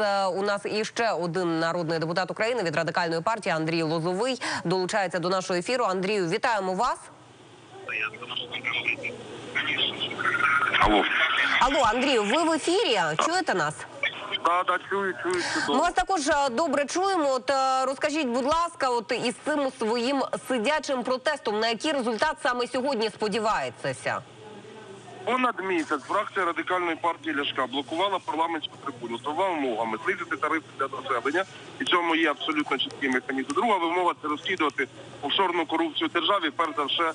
е, у нас іще один народний депутат України від радикальної партії Андрій Лозовий долучається до нашого ефіру. Андрію, вітаємо вас. Алло. Алло, Андрію, ви в ефірі? Чуєте нас? Да, да, чую, чую, Ми вас також е, добре чуємо. От е, розкажіть, будь ласка, от із цим своїм сидячим протестом, на який результат саме сьогодні сподіваєтеся? Понад місяць фракція радикальної партії Ляшка блокувала парламентську трибуну з двома вимогами знизити тарифи для населення, і цьому є абсолютно чіткий механізм. Друга вимога це розслідувати офшорну корупцію в державі, перш за все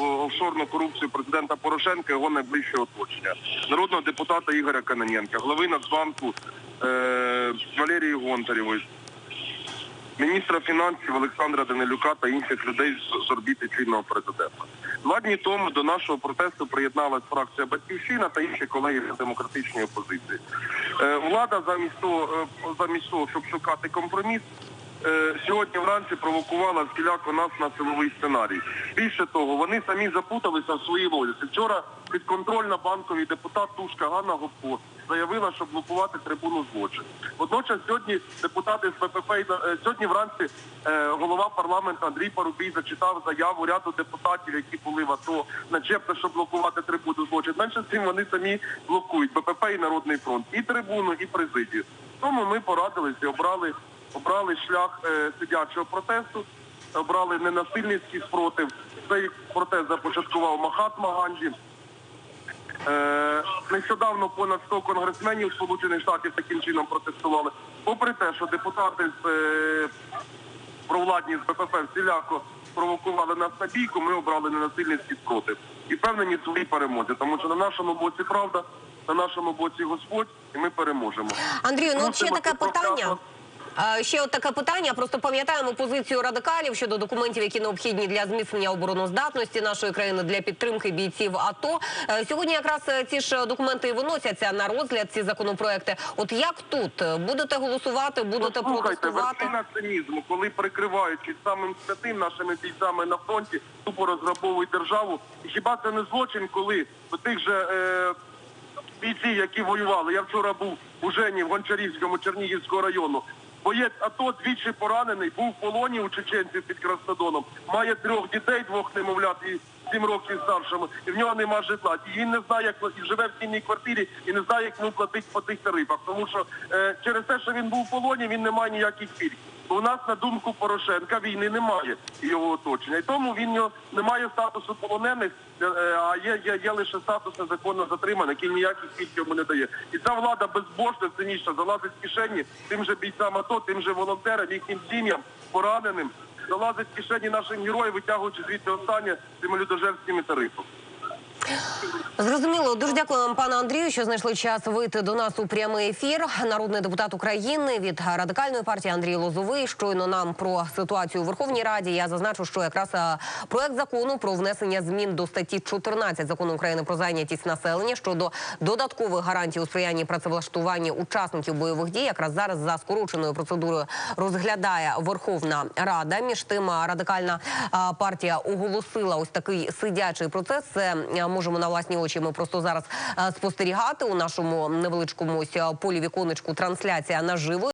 офшорну корупцію президента Порошенка його найближчого оточення, народного депутата Ігоря Каноненка, глави Нацбанку е- Валерії Гонтарєвої, міністра фінансів Олександра Данилюка та інших людей з, орбіти чинного президента. Два дні тому до нашого протесту приєдналась фракція Батьківщина та інші колеги з демократичної опозиції. Е, влада замість того, е, замість того, щоб шукати компроміс. Е, Сьогодні вранці провокувала всіляко нас на силовий сценарій. Більше того, вони самі запуталися в своїй логіці. Вчора підконтрольна банковий депутат Тушка Ганна Гопко заявила, що блокувати трибуну злочин. Водночас сьогодні депутати з на- е, сьогодні вранці е, голова парламенту Андрій Парубій зачитав заяву ряду депутатів, які були в АТО, начебто, щоб блокувати трибуну злочин. Менше з цим вони самі блокують БПП і Народний фронт, і трибуну, і президію. Тому ми порадилися і обрали, обрали шлях е, сидячого протесту, обрали ненасильницький спротив. Цей протест започаткував Махатма Ганді. Е, нещодавно понад 100 конгресменів Сполучених Штатів таким чином протестували. Попри те, що депутати з е, провладні з БПП всіляко провокували нас на бійку, ми обрали ненасильницький спротив і впевнені в своїй перемозі, тому що на нашому боці правда, на нашому боці Господь, і ми переможемо. Андрію, ну ще таке питання. Ще от таке питання. Просто пам'ятаємо позицію радикалів щодо документів, які необхідні для зміцнення обороноздатності нашої країни для підтримки бійців АТО. Е, Сьогодні якраз е, ці ж документи і виносяться на розгляд. Ці законопроекти. От як тут будете голосувати, будете Ну, слухайте, протестувати? вершина цинізму, коли прикриваючись самим святим нашими бійцями на фронті, тупо розграбовують державу. І хіба це не злочин, коли тих же е, бійці, які воювали, я вчора був у Жені в Гончарівському Чернігівського району. Боєць АТО двічі поранений, був в полоні у чеченців під Краснодоном, має трьох дітей, двох немовлят і сім років старшому, і в нього нема житла. І він не знає, як і живе в цінній квартирі, і не знає, як йому платити по тих тарифах. Тому що е, через те, що він був в полоні, він не має ніяких пільг. Бо у нас, на думку Порошенка, війни немає його оточення. І тому він не має статусу полонених, е, а є, є, є лише статус незаконно затриманих, який ніяких пільг йому не дає. І ця влада безбожна, цинічна, залазить в кишені тим же бійцям АТО, тим же волонтерам, їхнім сім'ям, пораненим, залазить в кишені наших героїв, витягуючи звідти останнє цими людожерськими тарифами. Зрозуміло, дуже дякую вам, Андрію, що знайшли час вийти до нас у прямий ефір. Народний депутат України від радикальної партії Андрій Лозовий. Щойно нам про ситуацію у Верховній Раді. Я зазначу, що якраз е, проект закону про внесення змін до статті 14 закону України про зайнятість населення щодо додаткових гарантій у сприянні працевлаштуванні учасників бойових дій. Якраз зараз за скороченою процедурою розглядає Верховна Рада. Між тим е, радикальна е, партія оголосила ось такий сидячий процес. Це можемо на власні очі. Ми просто зараз е, спостерігати у нашому невеличкому полі віконечку трансляція наживо.